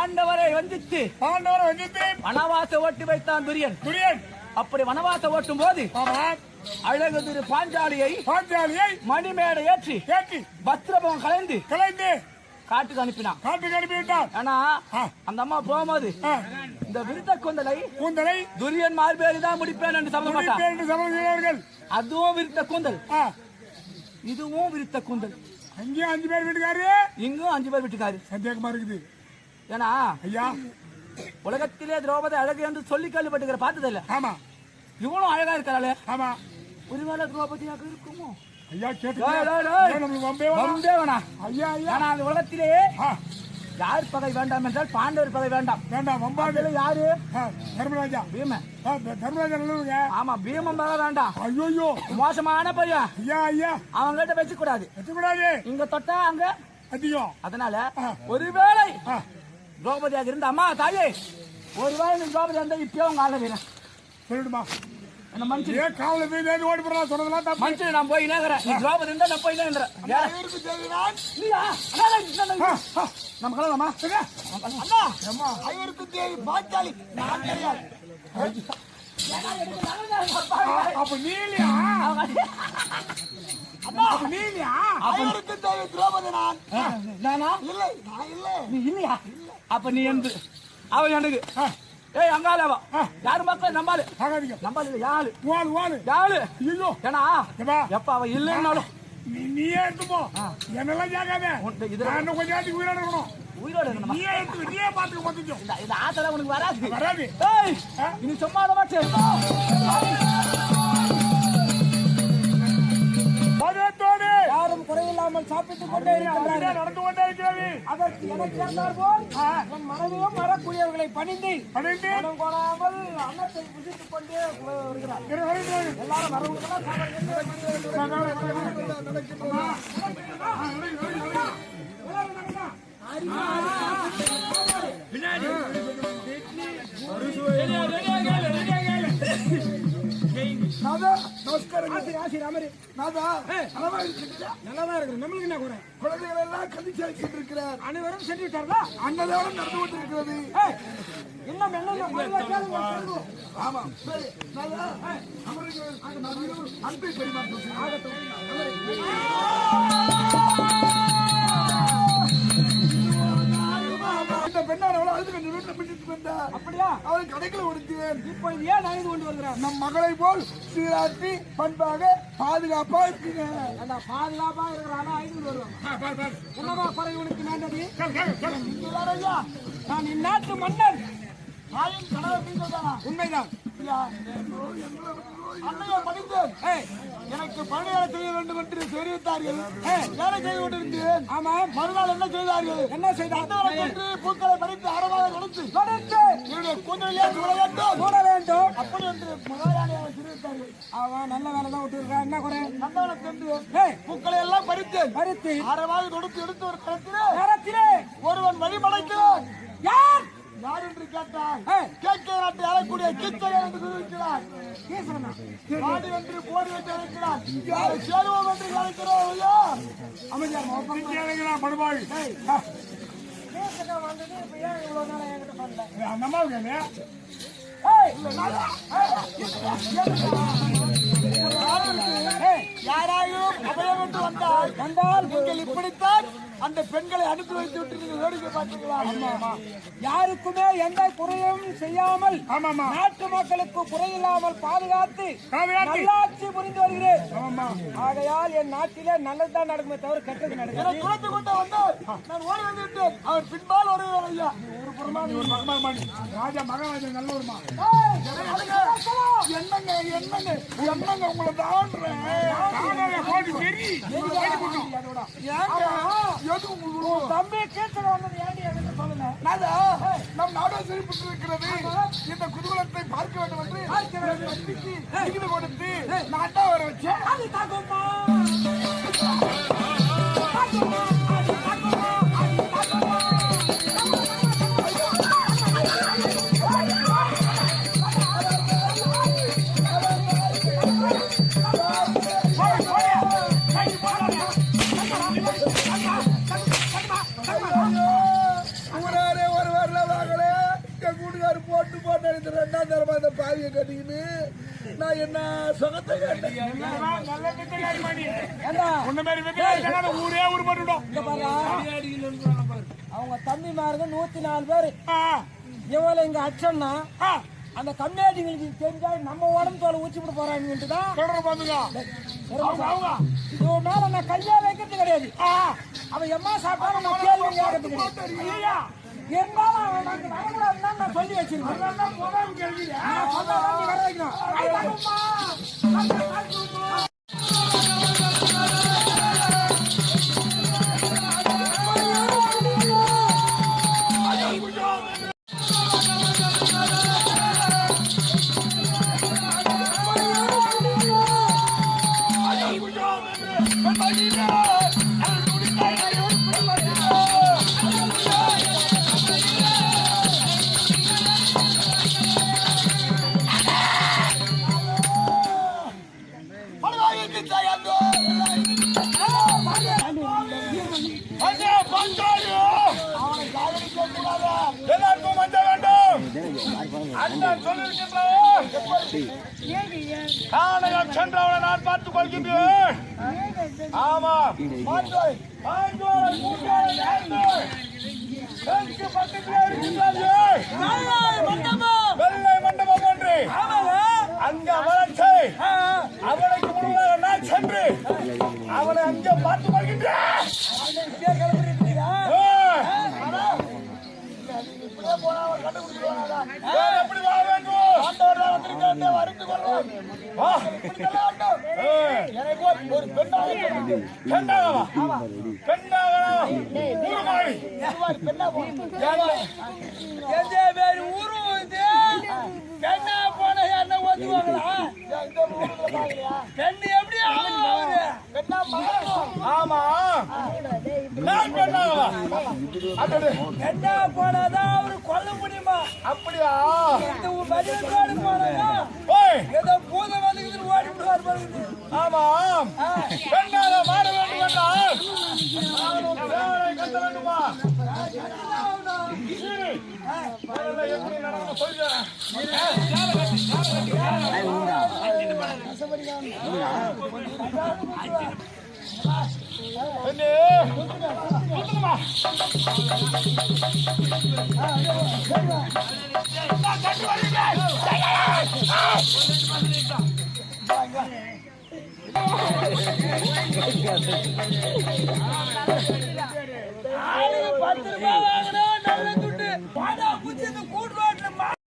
பாண்டவரை வந்தித்து பாண்டவரை வஞ்சித்து வனவாச ஓட்டி வைத்தான் துரியன். துரியன். அப்படி வனவாச ஓட்டும் போது அழகு திரு பாஞ்சாலியை பாஞ்சாலியை மணிமேடை ஏற்றி ஏற்றி பத்திரபம் கலைந்து கலைந்து காட்டுக்கு அனுப்பினான். காட்டுக்கு அனுப்பி விட்டார் ஆனா. அந்த அம்மா போகும்போது இந்த விருத்த கொந்தலை கூந்தலை துரியன் மார்பேறி தான் முடிப்பேன் என்று செய்தார்கள் அதுவும் விருத்த கூந்தல். இதுவும் விருத்த கூந்தல். அங்கேயும் அஞ்சு பேர் வீட்டுக்காரு. இங்கும் அஞ்சு பேர் விட்டுக்காரு. சந்தேகமா இருக்குது. ஏன்னா ஐயா. உலகத்திலே திரௌபதி அழகு என்று சொல்லி கேள்விப்பட்டுக்கிற பார்த்தது இல்ல ஆமா. இவனும் அழகா இருக்கிறாளே. ஆமா. ஒருவேளை திரௌபதியாக இருக்குமோ? ஐயா கேட்டு உலகத்திலே யார் பகை வேண்டாம் என்றால் பாண்டவர் பகை வேண்டாம். வேண்டாம் வம்பாடு அதுல யாரு? தர்மராஜா. பீமன். தர்மராஜா ஆமா பீமன் பகை வேண்டாம். ஐயோ மோசமான பையன். ஐயா ஐயா. அவங்க கிட்ட வச்சு கூடாது வச்சுக்கூடாது இங்க தொட்டா அங்க? அதிகம். அதனால. ஒருவேளை திரௌபதியாக இருந்த அம்மா தாயே ஒருவேளை நீ திரௌபதி இருந்தா இப்பயோ உங்க ஆள வீரன் சொல்லிடுமா அந்த மனுஷன் ஏன் காவல தேடி ஓடி போறா சொன்னதெல்லாம் தப்பு. மனுஷன் நான் போய் நேக்கிறேன் நீ திரௌபதி இருந்தா நான் போய் நேக்கிறேன். நம்ம கிளம்பலாமா அண்ணா. அம்மா ஐவருக்கு தேவை பாஞ்சாலி நான் கிடையாது அப்ப நீலியா? நீலியா? ஐவருக்கு தேவை திரௌபதி நான். நானா? இல்லை நான் இல்லை. நீ இல்லையா? அப்ப நீ என்று அவன் எனக்கு. ஏய் அங்கால அவ. யாரு மக்கள்? நம்பாலு நம்பாலு இல்ல யாரு? வாழு வாழு யாரு? ஐயோ ஏன்னா எப்ப? அவ இல்லைன்னாலும். நீ நீயே எடுத்துப்போ என்னெல்லாம் கேட்காத? இதுல- நான் இன்னும் கொஞ்சம் நேரத்துக்கு உயிரோட இருக்கணும். உயிரோட இருக்கணுமா? நீயே எடுத்து நீயே பாத்துக்க மொத்தம் இந்த ஆசை உனக்கு வராது. வராது. ஏய் இனி சும்மா மாட்டேன் குறையில்லாமல் சாப்பிட்டுக் கொண்டே அப்படியே நடந்து கொண்டே இருக்கிறது அதற்கு எனக்கு சேர்ந்தார் போல் என் மனைவியும் வரக்கூடியவர்களை பணிந்து அடைந்து மனம் கோடாமல் அன்னத்தை புசித்துக் கொண்டே வருகிறார். எல்லாரும் வரவங்களுக்கெல்லாம் சாப்பாடு நல்லதா இருக்கு நம்மளுக்கு என்ன குறை? குழந்தைகள் எல்லாம் அழைச்சிட்டு இருக்கிறார். அனைவரும் சென்று விட்டார்களா? அன்னதானம் நடந்து கொண்டிருக்கிறது. இன்னும் என்ன ஆமா. சரி இருவரும் அன்பை பரிமாற்றம் செய்வோம். அழுது கொண்டு வீட்டில் பிடித்து வந்தார் அப்படியா? அவளை கடைகளை ஒடுத்தேன் இப்போ இது ஏன் அழைந்து கொண்டு வருகிறார் நம் மகளை போல் சீராட்டி பண்பாக பாதுகாப்பா இருக்கீங்க. அந்த பாதுகாப்பா இருக்கிறானா ஐந்து வருவாங்க இங்க வர ஐயா. நான் இந்நாட்டு மன்னன். தாயின் கனவை தீர்ந்ததானா? உண்மைதான். ஐயா, அன்னையை படித்தேன் எனக்கு பணியாள செய்ய வேண்டும் என்று தெரிவித்தார்கள். வேலை செய்து கொண்டிருந்தேன். ஆமாம். மறுநாள் என்ன செய்தார்கள்? என்ன செய்தார்? பூக்களை பறித்து கொடுத்து கொடுத்து என்னுடைய கூந்தலிலே சூழ வேண்டும். போட வேண்டும். அப்படி என்று மகாராணியாக அவன் நல்ல வேலை தான் விட்டுருக்கான் என்ன குறை? கொண்டு ஏய் பூக்களை எல்லாம் பறித்தேன் பருத்தி அறமாக கொடுத்து எடுத்து ஒரு களத்திலே நேரத்திலே ஒருவன் வழிமடைக்கிறான் யார்? யார் என்று கேட்டால் ஏய். கேட்க நாட்டை அழக்கூடிய கீச்சகன் என்று பேசுறேன் பாடி என்று போடி என்று அழைக்கிறார். யாரை? சேருவோம் என்று அழைக்கிறோம் படுபாய் பேசுறேன் வந்தது இப்ப ஏன் இவ்வளவு நேரம் என்கிட்ட பண்ணல. அந்த அம்மாவுக்கு யாராயும் அபயம் என்று வந்தால் வந்தால் நீங்கள் இப்படித்தான் அந்த பெண்களை அனுப்பி வைத்து விட்டு நீங்கள் வேடிக்கை பார்த்தீங்களா யாருக்குமே எந்த குறையும் செய்யாமல் நாட்டு மக்களுக்கு குறையில்லாமல் பாதுகாத்து. நல்லாட்சி புரிந்து வருகிறேன். ஆகையால் என் நாட்டிலே நல்லதுதான் நடக்குமே தவிர கெட்டது என்னை நடக்காது குறைத்து கொண்டு வந்தால் நான் ஓடி வந்து விட்டேன் அவர் பின்பால் வருவார் ஐயா. ஒரு புறமா ஒரு பக்கமா மாடி ராஜா மகாராஜா நல்லவருமா? என்னங்க என்னங்க என்னங்க உங்களை தான்றேன் போட்டு சரி ஏங்க எதுக்கு தம்பி கேட்டு வந்தது ஏண்டி என்கிட்ட நம் நாடோ செழிப்புற்று இருக்கிறது இந்த குதூகலத்தை பார்க்க வேண்டும் என்று நம்பிக்கை விருது கொடுத்து நான் வர வச்சேன் சாவியை கட்டிக்கிட்டு நான் என்ன சுகத்தை கேட்டேன் நல்ல வித்தைக்காரி மணி ஏண்டா உன்ன மாதிரி வித்தைக்காரி ஊரே இங்க பாரு அவங்க தம்பிமாருங்க நூத்தி நாலு பேரு இவளை இங்க அச்சம்னா ஆ, அந்த கம்யூனிட்டிகளுக்கு தெரிஞ்சா நம்ம உடம்பு தோலை ஊச்சி விட்டு போறாங்கன்ட்டு தான் இவன் மேல நான் கையா வைக்கிறது கிடையாது அவன் எம்மா சாப்பிட்டாலும் நான் கேள்வி கேட்கறது கிடையாது இருந்தாலும் அவன் நான் சொல்லி வச்சிருக்கேன் சொல்லிருக்கின்றார் காணையம் சென்றவனை நான் பார்த்துக் கொள்கின்றேன். ஆமா. மாண்டோய், மாண்டோய், ஆமா போனாதான் அவரு கொல்ல முடியுமா? அப்படியா? இந்த மதியத்தோடு போனாதா ஏதோ ஓடி விடுவார் ஆமாம். வேண்டும் என்றால் வேண்டுமா? எப்படி சொல்கிறேன் பெண்ணே, பத்து ரூபாய் வாங்கினா நல்ல துட்டு. பாடா பூச்சி கூட்டு